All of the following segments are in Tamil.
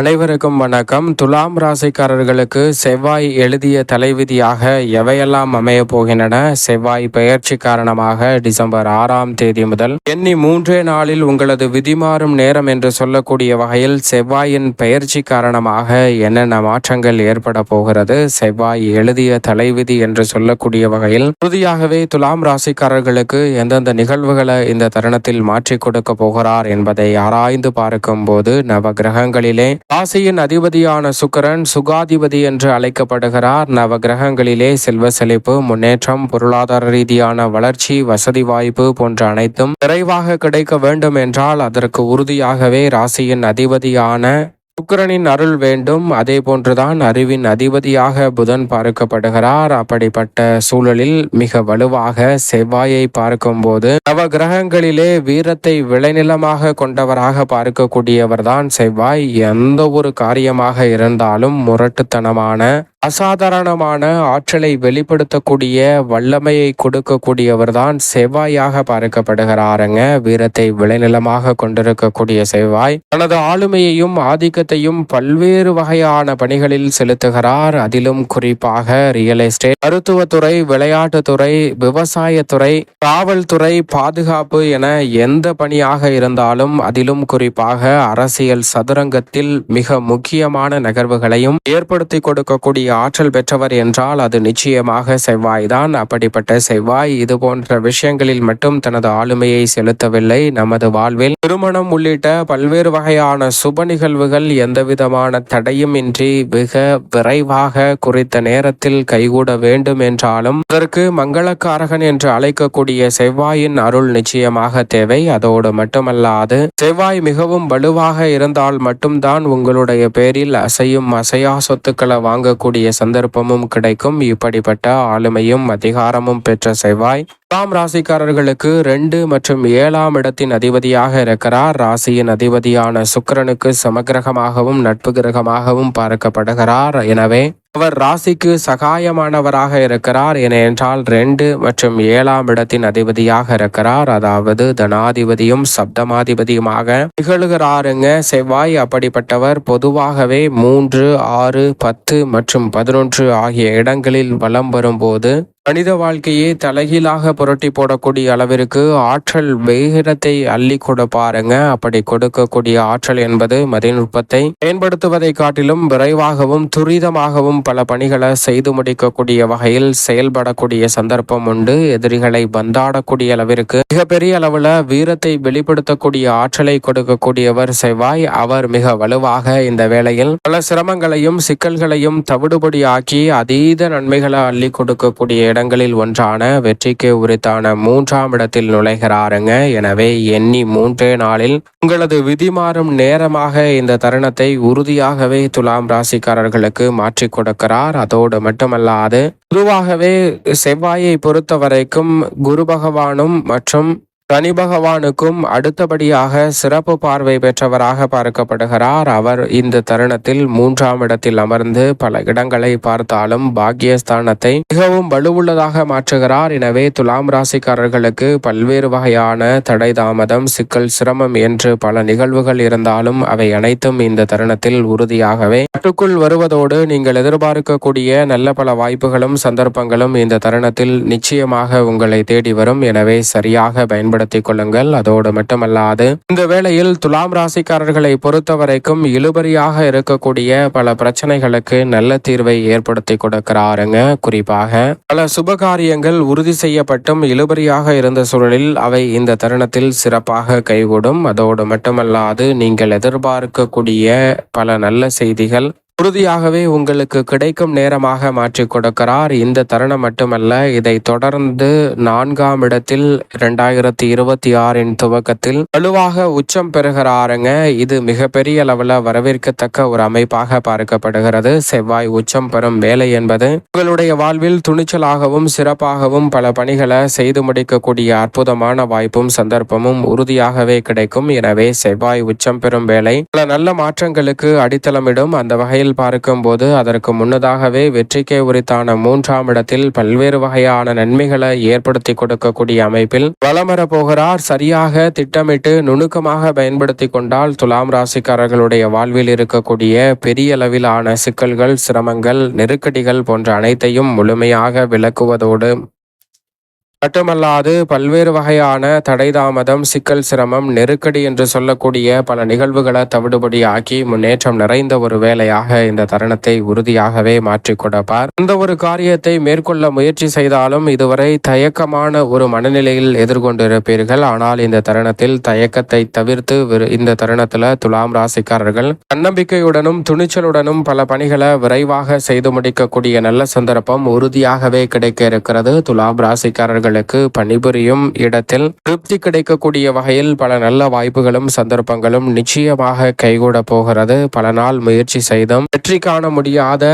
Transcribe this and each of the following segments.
அனைவருக்கும் வணக்கம். துலாம் ராசிக்காரர்களுக்கு செவ்வாய் எழுதிய தலைவிதியாக எவையெல்லாம் அமைய போகின்றன? செவ்வாய் பெயர்ச்சி காரணமாக டிசம்பர் ஆறாம் தேதி முதல் எண்ணி மூன்றே நாளில் உங்களது விதிமாறும் நேரம் என்று சொல்லக்கூடிய வகையில் செவ்வாயின் பெயர்ச்சி காரணமாக என்னென்ன மாற்றங்கள் ஏற்பட போகிறது? செவ்வாய் எழுதிய தலைவிதி என்று சொல்லக்கூடிய வகையில் உறுதியாகவே துலாம் ராசிக்காரர்களுக்கு எந்தெந்த நிகழ்வுகளை இந்த தருணத்தில் மாற்றிக் கொடுக்க போகிறார் என்பதை ஆராய்ந்து பார்க்கும் போது நவ கிரகங்களிலே ராசியின் அதிபதியான சுக்கரன் சுகாதிபதி என்று அழைக்கப்படுகிறார். நவ கிரகங்களிலே செல்வ செழிப்பு முன்னேற்றம் பொருளாதார ரீதியான வளர்ச்சி வசதி வாய்ப்பு போன்ற அனைத்தும் விரைவாக கிடைக்க வேண்டும் என்றால் அதற்கு உறுதியாகவே ராசியின் அதிபதியான சுக்கரனின் அருள் வேண்டும். அதே போன்றுதான் அறிவின் அதிபதியாக புதன் பார்க்கப்படுகிறார். அப்படிப்பட்ட சூழலில் மிக வலுவாக செவ்வாயை பார்க்கும்போது நவ கிரகங்களிலே வீரத்தை விளைநிலமாக கொண்டவராக பார்க்கக்கூடியவர்தான் செவ்வாய். எந்த ஒரு காரியமாக இருந்தாலும் முரட்டுத்தனமான அசாதாரணமான ஆற்றலை வெளிப்படுத்தக்கூடிய வல்லமையை கொடுக்கக்கூடியவர்தான் செவ்வாயாக பார்க்கப்படுகிறாருங்க. வீரத்தை விளைநிலமாக கொண்டிருக்கக்கூடிய செவ்வாய். தனது ஆளுமையையும் ஆதிக்க ஆதிக்கத்தையும் பல்வேறு வகையான பணிகளில் செலுத்துகிறார். அதிலும் குறிப்பாக ரியல் எஸ்டேட் மருத்துவத்துறை விளையாட்டுத்துறை விவசாயத்துறை காவல்துறை பாதுகாப்பு என எந்த பணியாக இருந்தாலும் அதிலும் குறிப்பாக அரசியல் சதுரங்கத்தில் மிக முக்கியமான நகர்வுகளையும் ஏற்படுத்தி கொடுக்கக்கூடிய ஆற்றல் பெற்றவர் என்றால் அது நிச்சயமாக செவ்வாய்தான் அப்படிப்பட்ட செவ்வாய் இது போன்ற விஷயங்களில் மட்டும் தனது ஆளுமையை செலுத்தவில்லை. நமது வாழ்வில் திருமணம் உள்ளிட்ட பல்வேறு வகையான சுப நிகழ்வுகள் எந்தவிதமான தடையும் இன்றி மிக விரைவாக குறித்த நேரத்தில் கைகூட வேண்டும் என்றாலும் அதற்கு மங்களக்காரகன் என்று அழைக்கக்கூடிய செவ்வாயின் அருள் நிச்சயமாக தேவை. அதோடு மட்டுமல்லாது செவ்வாய் மிகவும் வலுவாக இருந்தால் மட்டும்தான் உங்களுடைய பேரில் அசையும் அசையா சொத்துக்களை வாங்கக்கூடிய சந்தர்ப்பமும் கிடைக்கும். இப்படிப்பட்ட ஆளுமையும் அதிகாரமும் பெற்ற செவ்வாய் பத்தாம் ராசிக்காரர்களுக்கு ரெண்டு மற்றும் ஏழாம் இடத்தின் அதிபதியாக இருக்கிறார். ராசியின் அதிபதியான சுக்கிரனுக்கு சமகிரகமாகவும் நட்பு கிரகமாகவும் பார்க்கப்படுகிறார். எனவே அவர் ராசிக்கு சகாயமானவராக இருக்கிறார் என என்றால் ரெண்டு மற்றும் ஏழாம் இடத்தின் அதிபதியாக இருக்கிறார். அதாவது தனாதிபதியும் சப்தமாதிபதியுமாக திகழ்கிறாருங்க. செவ்வாய் அப்படிப்பட்டவர் பொதுவாகவே மூன்று ஆறு பத்து மற்றும் பதினொன்று ஆகிய இடங்களில் வலம் வரும்போது மனித வாழ்க்கையே தலைகீழாக புரட்டி போடக்கூடிய அளவிற்கு ஆற்றல் வேகத்தை அள்ளி கொடுப்பாருங்க அப்படி கொடுக்கக்கூடிய ஆற்றல் என்பது மதிநுட்பத்தை பயன்படுத்துவதை காட்டிலும் விரைவாகவும் துரிதமாகவும் பல பணிகளை செய்து முடிக்கக்கூடிய வகையில் செயல்படக்கூடிய சந்தர்ப்பம் உண்டு. எதிரிகளை பந்தாடக்கூடிய அளவிற்கு மிகப்பெரிய அளவுல வீரத்தை வெளிப்படுத்தக்கூடிய ஆற்றலை கொடுக்கக்கூடியவர் செவ்வாய். அவர் மிக வலுவாக இந்த வேளையில் பல சிரமங்களையும் சிக்கல்களையும் தவிடுபடி ஆக்கி அதீத நன்மைகளை அள்ளி கொடுக்கக்கூடிய இடங்களில் ஒன்றான வெற்றிக்கு உரித்தான மூன்றாம் இடத்தில் நுழைகிறாருங்க. எனவே எண்ணி மூன்றே நாளில் உங்களது விதி மாறும் நேரமாக இந்த தருணத்தை உறுதியாகவே துலாம் ராசிக்காரர்களுக்கு மாற்றிக் தொடக்கிறார் அதோடு மட்டுமல்லாது பொதுவாகவே செவ்வாயை பொறுத்த வரைக்கும் குரு பகவானும் மற்றும் சனி பகவானுக்கும் அடுத்தபடியாக சிறப்பு பார்வை பெற்றவராக பார்க்கப்படுகிறார். அவர் இந்த தருணத்தில் மூன்றாம் இடத்தில் அமர்ந்து பல இடங்களை பார்த்தாலும் பாக்கியஸ்தானத்தை மிகவும் வலுவுள்ளதாக மாற்றுகிறார். எனவே துலாம் ராசிக்காரர்களுக்கு பல்வேறு வகையான தடை தாமதம் சிக்கல் சிரமம் என்று பல நிகழ்வுகள் இருந்தாலும் அவை அனைத்தும் இந்த தருணத்தில் உறுதியாகவே கட்டுக்குள் வருவதோடு நீங்கள் எதிர்பார்க்கக்கூடிய நல்ல பல வாய்ப்புகளும் சந்தர்ப்பங்களும் இந்த தருணத்தில் நிச்சயமாக உங்களை தேடி வரும். எனவே சரியாக பயன்படுத்த பயன்படுத்திக் கொள்ளுங்கள். அதோடு மட்டுமல்லாது இந்த வேளையில் துலாம் ராசிக்காரர்களை பொறுத்தவரைக்கும் இழுபறியாக இருக்கக்கூடிய பல பிரச்சனைகளுக்கு நல்ல தீர்வை ஏற்படுத்தி கொடுக்கிறாருங்க. குறிப்பாக பல சுபகாரியங்கள் உறுதி செய்யப்பட்டும் இழுபறியாக இருந்த சூழலில் அவை இந்த தருணத்தில் சிறப்பாக கைகூடும். அதோடு மட்டுமல்லாது நீங்கள் எதிர்பார்க்கக்கூடிய பல நல்ல செய்திகள் உறுதியாகவே உங்களுக்கு கிடைக்கும் நேரமாக மாற்றி கொடுக்கிறார். இந்த தருணம் மட்டுமல்ல இதை தொடர்ந்து நான்காம் இடத்தில் இரண்டாயிரத்தி இருபத்தி ஆறின் துவக்கத்தில் வலுவாக உச்சம் பெறுகிறாருங்க. இது மிகப்பெரிய அளவில் வரவேற்கத்தக்க ஒரு அமைப்பாக பார்க்கப்படுகிறது. செவ்வாய் உச்சம் பெறும் வேலை என்பது உங்களுடைய வாழ்வில் துணிச்சலாகவும் சிறப்பாகவும் பல பணிகளை செய்து முடிக்கக்கூடிய அற்புதமான வாய்ப்பும் சந்தர்ப்பமும் உறுதியாகவே கிடைக்கும். எனவே செவ்வாய் உச்சம் பெறும் வேலை பல நல்ல மாற்றங்களுக்கு அடித்தளமிடும். அந்த வகையில் கணக்கில் பார்க்கும்போது அதற்கு முன்னதாகவே வெற்றிக்கே உரித்தான மூன்றாம் இடத்தில் பல்வேறு வகையான நன்மைகளை ஏற்படுத்தி கொடுக்கக்கூடிய அமைப்பில் வளமர போகிறார். சரியாக திட்டமிட்டு நுணுக்கமாக பயன்படுத்தி கொண்டால் துலாம் ராசிக்காரர்களுடைய வாழ்வில் இருக்கக்கூடிய பெரிய அளவிலான சிக்கல்கள் சிரமங்கள் நெருக்கடிகள் போன்ற அனைத்தையும் முழுமையாக விளக்குவதோடு மட்டுமல்லாது பல்வேறு வகையான தடை தாமதம் சிக்கல் சிரமம் நெருக்கடி என்று சொல்லக்கூடிய பல நிகழ்வுகளை தவிடுபடியாக்கி முன்னேற்றம் நிறைந்த ஒரு வேலையாக இந்த தருணத்தை உறுதியாகவே மாற்றிக் கொடுப்பார். எந்த ஒரு காரியத்தை மேற்கொள்ள முயற்சி செய்தாலும் இதுவரை தயக்கமான ஒரு மனநிலையில் எதிர்கொண்டிருப்பீர்கள். ஆனால் இந்த தருணத்தில் தயக்கத்தை தவிர்த்து வெறு- இந்த தருணத்துல துலாம் ராசிக்காரர்கள் தன்னம்பிக்கையுடனும் துணிச்சலுடனும் பல பணிகளை விரைவாக செய்து முடிக்கக்கூடிய நல்ல சந்தர்ப்பம் உறுதியாகவே கிடைக்க இருக்கிறது. துலாம் ராசிக்காரர்கள் ராசிக்காரர்களுக்கு பணிபுரியும் இடத்தில் திருப்தி கிடைக்கக்கூடிய வகையில் பல நல்ல வாய்ப்புகளும் சந்தர்ப்பங்களும் நிச்சயமாக கைகூட போகிறது. பல நாள் முயற்சி செய்தும் வெற்றி காண முடியாத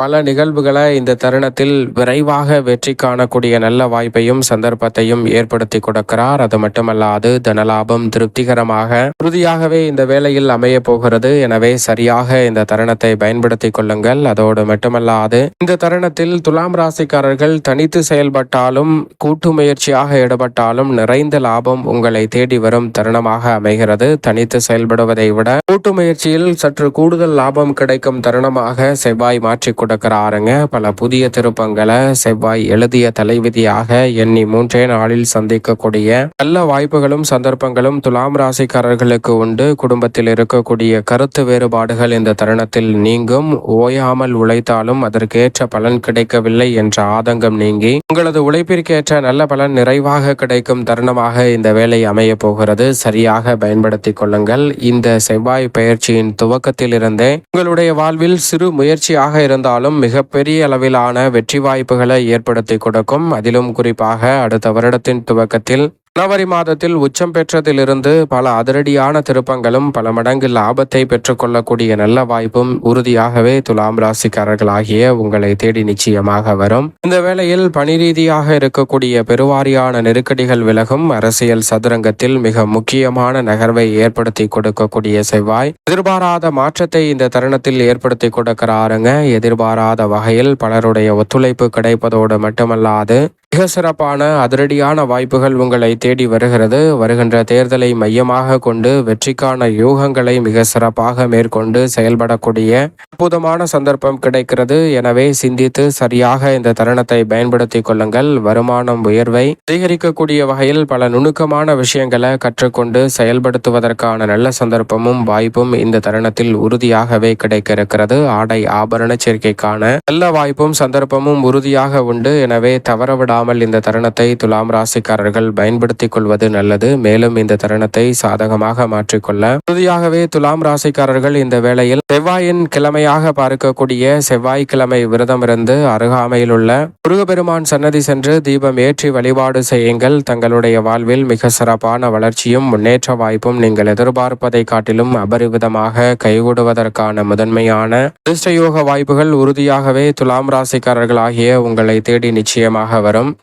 பல நிகழ்வுகளை இந்த தருணத்தில் விரைவாக வெற்றி காணக்கூடிய நல்ல வாய்ப்பையும் சந்தர்ப்பத்தையும் ஏற்படுத்தி கொடுக்கிறார். அது மட்டுமல்லாது தனலாபம் திருப்திகரமாக உறுதியாகவே இந்த வேளையில் அமைய போகிறது. எனவே சரியாக இந்த தருணத்தை பயன்படுத்திக் கொள்ளுங்கள். அதோடு மட்டுமல்லாது இந்த தருணத்தில் துலாம் ராசிக்காரர்கள் தனித்து செயல்பட்டாலும் கூட்டு முயற்சியாக ஈடுபட்டாலும் நிறைந்த லாபம் உங்களை தேடி வரும் தருணமாக அமைகிறது. தனித்து செயல்படுவதை விட கூட்டு முயற்சியில் சற்று கூடுதல் லாபம் கிடைக்கும் தருணமாக செவ்வாய் மாற்றி கொடுக்கிறாருங்க. பல புதிய திருப்பங்களை செவ்வாய் எழுதிய தலைவிதியாக எண்ணி மூன்றே நாளில் சந்திக்கக்கூடிய நல்ல வாய்ப்புகளும் சந்தர்ப்பங்களும் துலாம் ராசிக்காரர்களுக்கு உண்டு. குடும்பத்தில் இருக்கக்கூடிய கருத்து வேறுபாடுகள் இந்த தருணத்தில் நீங்கும். ஓயாமல் உழைத்தாலும் அதற்கேற்ற பலன் கிடைக்கவில்லை என்ற ஆதங்கம் நீங்கி உங்களது உழைப்பிற்கேற்ற நல்ல பலன் நிறைவாக கிடைக்கும் தருணமாக இந்த வேலை அமைய போகிறது. சரியாக பயன்படுத்தி கொள்ளுங்கள். இந்த செவ்வாய் பயிற்சியின் துவக்கத்தில் இருந்தே உங்களுடைய வாழ்வில் சிறு முயற்சியாக இருந்தாலும் மிகப்பெரிய அளவிலான வெற்றி வாய்ப்புகளை ஏற்படுத்தி கொடுக்கும். அதிலும் குறிப்பாக அடுத்த வருடத்தின் துவக்கத்தில் ஜனவரி மாதத்தில் உச்சம் பெற்றதிலிருந்து பல அதிரடியான திருப்பங்களும் பல மடங்கு லாபத்தை பெற்றுக்கொள்ளக்கூடிய நல்ல வாய்ப்பும் உறுதியாகவே துலாம் ராசிக்காரர்களாகிய உங்களை தேடி நிச்சயமாக வரும். இந்த வேளையில் பணி ரீதியாக இருக்கக்கூடிய பெருவாரியான நெருக்கடிகள் விலகும். அரசியல் சதுரங்கத்தில் மிக முக்கியமான நகர்வை ஏற்படுத்தி கொடுக்கக்கூடிய செவ்வாய். எதிர்பாராத மாற்றத்தை இந்த தருணத்தில் ஏற்படுத்தி கொடுக்கிறாருங்க. எதிர்பாராத வகையில் பலருடைய ஒத்துழைப்பு கிடைப்பதோடு மட்டுமல்லாது மிக சிறப்பான அதிரடியான வாய்ப்புகள் உங்களை தேடி வருகிறது. வருகின்ற தேர்தலை மையமாக கொண்டு வெற்றிக்கான யூகங்களை மிக சிறப்பாக மேற்கொண்டு செயல்படக்கூடிய அற்புதமான சந்தர்ப்பம் கிடைக்கிறது. எனவே சிந்தித்து சரியாக இந்த தருணத்தை பயன்படுத்திக் கொள்ளுங்கள். வருமானம் உயர்வை அதிகரிக்கக்கூடிய வகையில் பல நுணுக்கமான விஷயங்களை கற்றுக்கொண்டு செயல்படுத்துவதற்கான நல்ல சந்தர்ப்பமும் வாய்ப்பும் இந்த தருணத்தில் உறுதியாகவே கிடைக்க இருக்கிறது ஆடை ஆபரண சேர்க்கைக்கான நல்ல வாய்ப்பும் சந்தர்ப்பமும் உறுதியாக உண்டு. எனவே தவறவிடாமல் இந்த தருணத்தை துலாம் ராசிக்காரர்கள் பயன்படுத்திக் கொள்வது நல்லது. மேலும் இந்த தருணத்தை சாதகமாக மாற்றிக்கொள்ள உறுதியாகவே துலாம் ராசிக்காரர்கள் இந்த வேளையில் செவ்வாயின் கிழமையாக பார்க்கக்கூடிய செவ்வாய்க்கிழமை விரதம் இருந்து அருகாமையில் உள்ள முருகப்பெருமான் சன்னதி சென்று தீபம் ஏற்றி வழிபாடு செய்யுங்கள். தங்களுடைய வாழ்வில் மிக சிறப்பான வளர்ச்சியும் முன்னேற்ற வாய்ப்பும் நீங்கள் எதிர்பார்ப்பதை காட்டிலும் அபரிவிதமாக கைகூடுவதற்கான முதன்மையான அதிர்ஷ்டயோக வாய்ப்புகள் உறுதியாகவே துலாம் ராசிக்காரர்களாகிய உங்களை தேடி நிச்சயமாக வரும்.